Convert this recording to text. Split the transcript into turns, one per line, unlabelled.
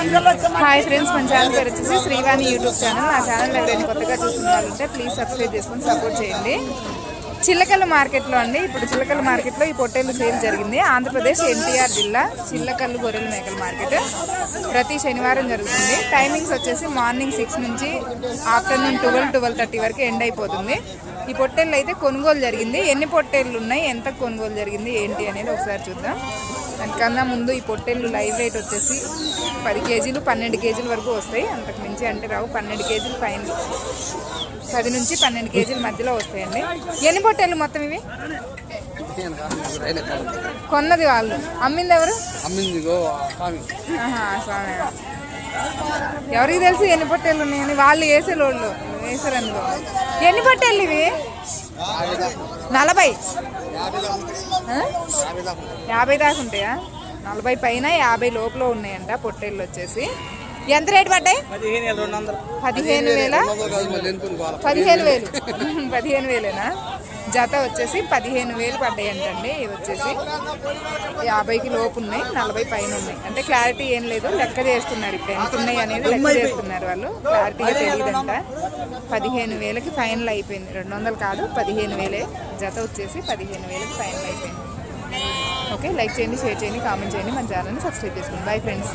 Hi friends మన channel పేరు వచ్చేసి శ్రీవాణి యూట్యూబ్ ఛానల్ నా ఛానల్ ఎవరైనా కొత్తగా చూస్తున్న ప్లీజ్ సబ్స్క్రైబ్ చేసుకొని సపోర్ట్ చేయండి. చిల్లకల్లు మార్కెట్లో అండి ఇప్పుడు చిల్లకల్లు మార్కెట్లో ఈ పొట్టేలు సేల్ జరిగింది. ఆంధ్రప్రదేశ్ ఎన్టీఆర్ జిల్లా చిల్లకల్లు గొర్రెల మేకల మార్కెట్ ప్రతి శనివారం జరుగుతుంది. టైమింగ్స్ వచ్చేసి మార్నింగ్ సిక్స్ నుంచి ఆఫ్టర్నూన్ ట్వెల్వ్ ట్వెల్వ్ థర్టీ వరకు ఎండ్ అయిపోతుంది. ఈ పొట్టేళ్ళు అయితే కొనుగోలు జరిగింది. ఎన్ని పొట్టేళ్ళు ఉన్నాయి? ఎంత కొనుగోలు జరిగింది? ఏంటి అనేది ఒకసారి చూద్దాం. దానికన్నా ముందు ఈ పొట్టేళ్ళు లైవ్ రేట్ వచ్చేసి పది కేజీలు పన్నెండు కేజీల వరకు వస్తాయి. అంతకు మించి అంటే రావు పన్నెండు కేజీలు పైన. పది నుంచి పన్నెండు కేజీల మధ్యలో వస్తాయండి. ఎన్ని పొట్టేళ్ళు మొత్తం ఇవి? కొన్నది వాళ్ళు. అమ్మింది ఎవరు?
స్వామి.
ఎవరికి తెలుసు ఎన్ని పొట్టేళ్ళు ఉన్నాయని వాళ్ళు వేసేలోళ్ళు వేసారు అందులో ఎన్ని పొట్టేళ్ళు ఇవి? నలభై? యాభై దాకా ఉంటాయా? నలభై పైన యాభై లోపల ఉన్నాయంట పొట్టేళ్ళు వచ్చేసి. ఎంత రేటు పడ్డాయి?
పదిహేను వేల
పదిహేను వేలు. పదిహేను వేలేనా? జత వచ్చేసి పదిహేను వేలు పడ్డాయి అంటండి ఇవి వచ్చేసి యాభైకి లోపు ఉన్నాయి నలభై పైన ఉన్నాయి. అంటే క్లారిటీ ఏం లేదు లెక్క చేస్తున్నారు ఇప్పుడు ఎంత ఉన్నాయి అనేది లెక్క చేస్తున్నారు వాళ్ళు. క్లారిటీగా తెలియదంట. పదిహేను వేలకి ఫైనల్ అయిపోయింది. రెండు వందలు కాదు పదిహేను వేలే. జత వచ్చేసి పదిహేను వేలకి ఫైనల్ అయిపోయింది. ఓకే లైక్ చేయండి షేర్ చేయండి కామెంట్ చేయండి మన ఛానల్ని సబ్స్క్రైబ్ చేసుకోండి. Bye friends